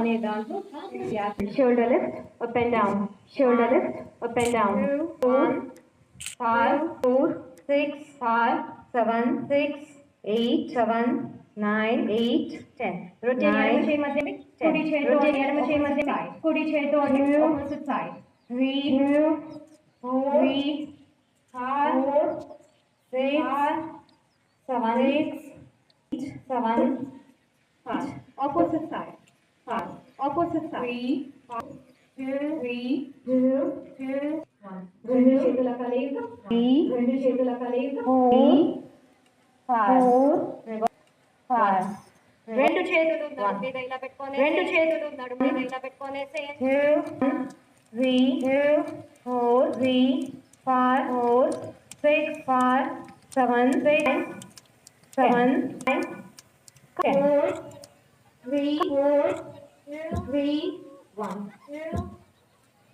అనే దాంట్లో Shoulder lift, up and down. Shoulder lift, up and down. Four, five, four, six, five, seven, six, eight, seven, nine, eight, ten. Rotate ఎడమ Nine, చేయి మధ్య ten. కుడి చేతితో Rotate ఎడమ చేయి మధ్య side. కుడి చేతితో Two. Opposite side Three, four, three, five, six, seven, eight, seven, five. Opposite side Five. Opposite side Three, five, two, three two, two, one. రెండు చేతుల కలయిక Three, రెండు చేతుల కలయిక four, five, five. రెండు చేతులు నడుము మీద ఇలా పెట్టుకొని రెండు చేతులు నడుము మీద ఇలా పెట్టుకొనేసి two, three, two, four, three, five, four, six, five, seven, six, seven, nine, ten. Four, three, four, two, three, one, two,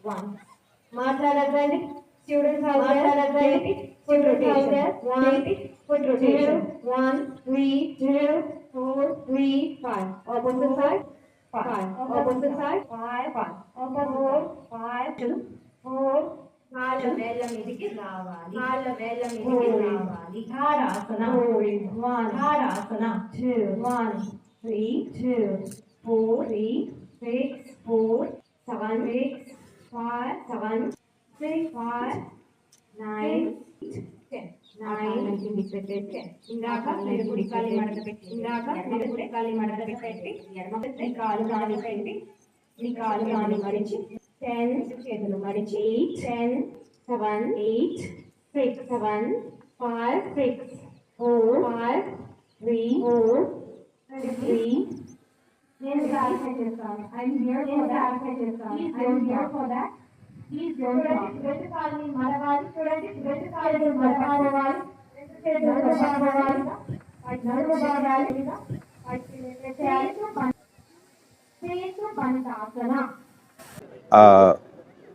one. మాట్లాడద్దండి students మాట్లాడద్దండి food rotation one food rotation one three two four three five opposite side five. Opposite side, five, five. Opposite, five, two, four, కాళ్ళ వేళ్ళ మీదకి రావాలి కాళ్ళ వేళ్ళ మీదకి రావాలి. ధారాసన one, ధారాసన two, one, three, two, four, three, six, four, seven, six, five, seven, six, five, nine, ten. Ten. ఇందాక మీరు కుడి కాలి మడత పెట్టి ఇందాక మీరు కుడి కాలి మడత పెట్టి ఎడమ పెట్టి కాలు కాలి పెట్టి కాలు కాలి మడిచి టెన్ చేతులు మడిచి ten seven eight six seven five six four five three four three నేను చేస్తాను. చేస్తాను. చూడండి నడుము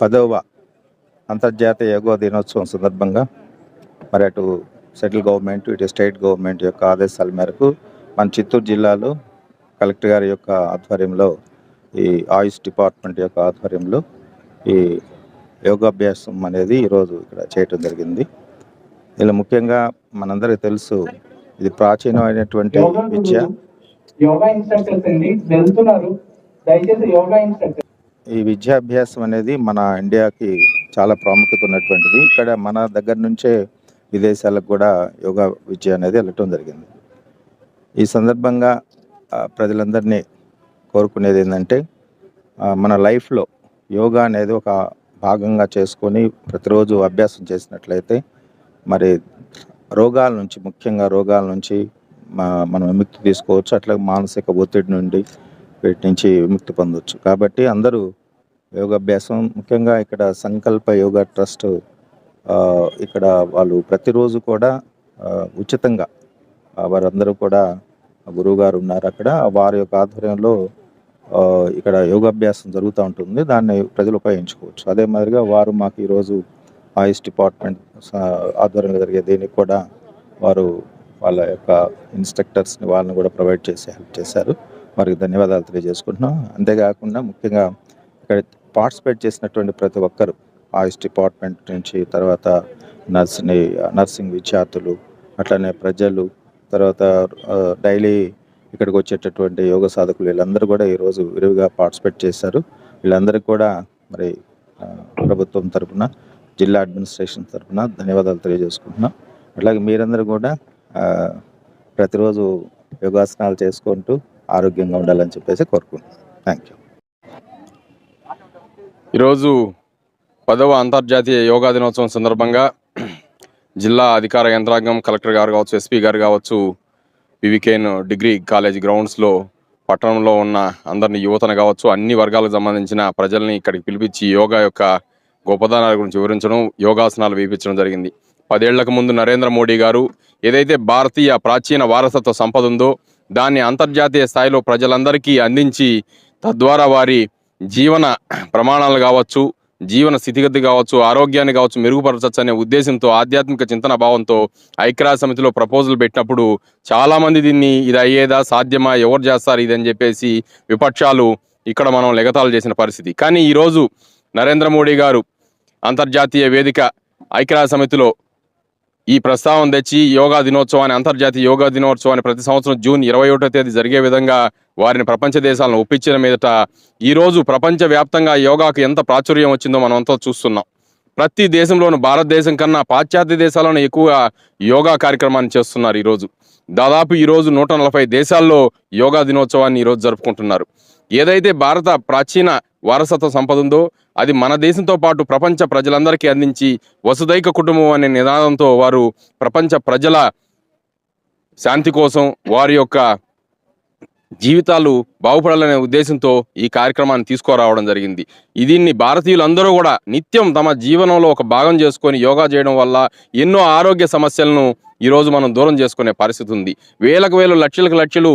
పదవ అంతర్జాతీయ యోగా దినోత్సవం సందర్భంగా మరి అటు సెంట్రల్ గవర్నమెంట్ ఇటు స్టేట్ గవర్నమెంట్ యొక్క ఆదేశాల మేరకు మన చిత్తూరు జిల్లాలో కలెక్టర్ గారి యొక్క ఆధ్వర్యంలో ఈ ఆయుష్ డిపార్ట్మెంట్ యొక్క ఆధ్వర్యంలో ఈ యోగాభ్యాసం అనేది ఈరోజు ఇక్కడ చేయటం జరిగింది. ఇలా ముఖ్యంగా మనందరికీ తెలుసు ఇది ప్రాచీనమైనటువంటి విద్య. యోగా ఇన్స్ట్రక్టర్స్ అండి వెళ్తున్నారు. దయచేసి యోగా ఇన్స్ట్రక్టర్ ఈ విద్యాభ్యాసం అనేది మన ఇండియాకి చాలా ప్రాముఖ్యత ఉన్నటువంటిది. ఇక్కడ మన దగ్గర నుంచే విదేశాలకు కూడా యోగా విద్య అనేది వెళ్ళటం జరిగింది. ఈ సందర్భంగా ప్రజలందరినీ కోరుకునేది ఏంటంటే మన లైఫ్లో యోగా అనేది ఒక భాగంగా చేసుకొని ప్రతిరోజు అభ్యాసం చేసినట్లయితే మరి రోగాల నుంచి ముఖ్యంగా రోగాల నుంచి మనం విముక్తి తీసుకోవచ్చు. అట్లా మానసిక ఒత్తిడి నుండి వీటి నుంచి విముక్తి పొందవచ్చు కాబట్టి అందరూ యోగాభ్యాసం ముఖ్యంగా ఇక్కడ సంకల్ప యోగా ట్రస్ట్ ఇక్కడ వాళ్ళు ప్రతిరోజు కూడా ఉచితంగా వారందరూ కూడా గురువు గారు ఉన్నారు అక్కడ. వారి యొక్క ఆధ్వర్యంలో ఇక్కడ యోగాభ్యాసం జరుగుతూ ఉంటుంది. దాన్ని ప్రజలు ఉపయోగించుకోవచ్చు. అదే మాదిరిగా వారు మాకు ఈరోజు ఆయుష్ డిపార్ట్మెంట్ స- ఆధ్వర్యంలో జరిగే దీనికి కూడా వారు వాళ్ళ యొక్క ఇన్స్ట్రక్టర్స్ని వాళ్ళని కూడా ప్రొవైడ్ చేసి హెల్ప్ చేశారు. వారికి ధన్యవాదాలు తెలియజేసుకుంటున్నాం. అంతేకాకుండా ముఖ్యంగా ఇక్కడ పార్టిసిపేట్ చేసినటువంటి ప్రతి ఒక్కరు ఆయుష్ డిపార్ట్మెంట్ నుంచి తర్వాత నర్స్ని నర్సింగ్ విద్యార్థులు అట్లనే ప్రజలు తర్వాత డైలీ ఇక్కడికి వచ్చేటటువంటి యోగ సాధకులు వీళ్ళందరూ కూడా ఈరోజు విరివిగా పార్టిసిపేట్ చేశారు. వీళ్ళందరికీ కూడా మరి ప్రభుత్వం తరపున జిల్లా అడ్మినిస్ట్రేషన్ తరపున ధన్యవాదాలు తెలియజేసుకుంటున్నాం. అట్లాగే మీరందరూ కూడా ప్రతిరోజు యోగాసనాలు చేసుకుంటూ ఆరోగ్యంగా ఉండాలని చెప్పేసి కోరుకుంటున్నాను థ్యాంక్ యూ ఈరోజు పదవ అంతర్జాతీయ యోగా దినోత్సవం సందర్భంగా జిల్లా అధికార యంత్రాంగం కలెక్టర్ గారు కావచ్చు ఎస్పీ గారు కావచ్చు వివికేన్ డిగ్రీ కాలేజ్ గ్రౌండ్స్లో పట్టణంలో ఉన్న అందరిని యువతను కావచ్చు అన్ని వర్గాలకు సంబంధించిన ప్రజల్ని ఇక్కడికి పిలిపించి యోగా యొక్క గొప్పదనాల గురించి వివరించడం యోగాసనాలు వేయించడం జరిగింది. పదేళ్ళకు ముందు నరేంద్ర మోడీ గారు ఏదైతే భారతీయ ప్రాచీన వారసత్వ సంపద ఉందో దాన్ని అంతర్జాతీయ స్థాయిలో ప్రజలందరికీ అందించి తద్వారా వారి జీవన ప్రమాణాలు కావచ్చు జీవన స్థితిగతి కావచ్చు ఆరోగ్యాన్ని కావచ్చు మెరుగుపరచచ్చు అనే ఉద్దేశంతో ఆధ్యాత్మిక చింతన భావంతో ఐక్యరాజ్య సమితిలో ప్రపోజల్ పెట్టినప్పుడు చాలామంది దీన్ని ఇది అయ్యేదా సాధ్యమా ఎవరు చేస్తారు ఇది అని చెప్పేసి విపక్షాలు ఇక్కడ మనం లెగతాలు చేసిన పరిస్థితి. కానీ ఈరోజు నరేంద్ర మోడీ గారు అంతర్జాతీయ వేదిక ఐక్యరాజ్య సమితిలో ఈ ప్రస్తావన తెచ్చి యోగా దినోత్సవాన్ని అంతర్జాతీయ యోగా దినోత్సవాన్ని ప్రతి సంవత్సరం జూన్ ఇరవై ఒకటో తేదీ జరిగే విధంగా వారిని ప్రపంచ దేశాలను ఒప్పించిన మీదట ఈరోజు ప్రపంచ వ్యాప్తంగా యోగాకు ఎంత ప్రాచుర్యం వచ్చిందో మనం అంతా చూస్తున్నాం. ప్రతి దేశంలోనూ భారతదేశం కన్నా పాశ్చాత్య దేశాలను ఎక్కువగా యోగా కార్యక్రమాన్ని చేస్తున్నారు ఈరోజు దాదాపు ఈరోజు నూట నలభై దేశాల్లో యోగా దినోత్సవాన్ని ఈరోజు జరుపుకుంటున్నారు. ఏదైతే భారత ప్రాచీన వారసత్వ సంపద ఉందో అది మన దేశంతో పాటు ప్రపంచ ప్రజలందరికీ అందించి వసుదైక కుటుంబం అనే నినాదంతో వారు ప్రపంచ ప్రజల శాంతి కోసం వారి యొక్క జీవితాలు బాగుపడాలనే ఉద్దేశంతో ఈ కార్యక్రమాన్ని తీసుకురావడం జరిగింది. దీన్ని భారతీయులందరూ కూడా నిత్యం తమ జీవనంలో ఒక భాగం చేసుకొని యోగా చేయడం వల్ల ఎన్నో ఆరోగ్య సమస్యలను ఈరోజు మనం దూరం చేసుకునే పరిస్థితి ఉంది. వేలకు వేలు లక్షలకు లక్షలు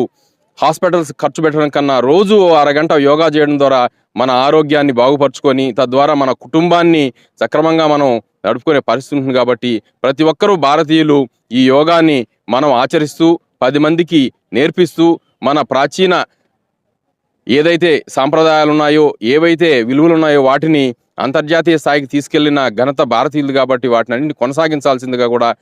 హాస్పిటల్స్ ఖర్చు పెట్టడం కన్నా రోజు అరగంట యోగా చేయడం ద్వారా మన ఆరోగ్యాన్ని బాగుపరుచుకొని తద్వారా మన కుటుంబాన్ని సక్రమంగా మనం నడుపుకునే పరిస్థితి ఉంటుంది కాబట్టి ప్రతి ఒక్కరూ భారతీయులు ఈ యోగాన్ని మనం ఆచరిస్తూ పది మందికి నేర్పిస్తూ మన ప్రాచీన ఏదైతే సాంప్రదాయాలు ఉన్నాయో ఏవైతే విలువలు ఉన్నాయో వాటిని అంతర్జాతీయ స్థాయికి తీసుకెళ్ళిన ఘనత భారతీయులు కాబట్టి వాటిని అన్ని కొనసాగించాల్సిందిగా కూడా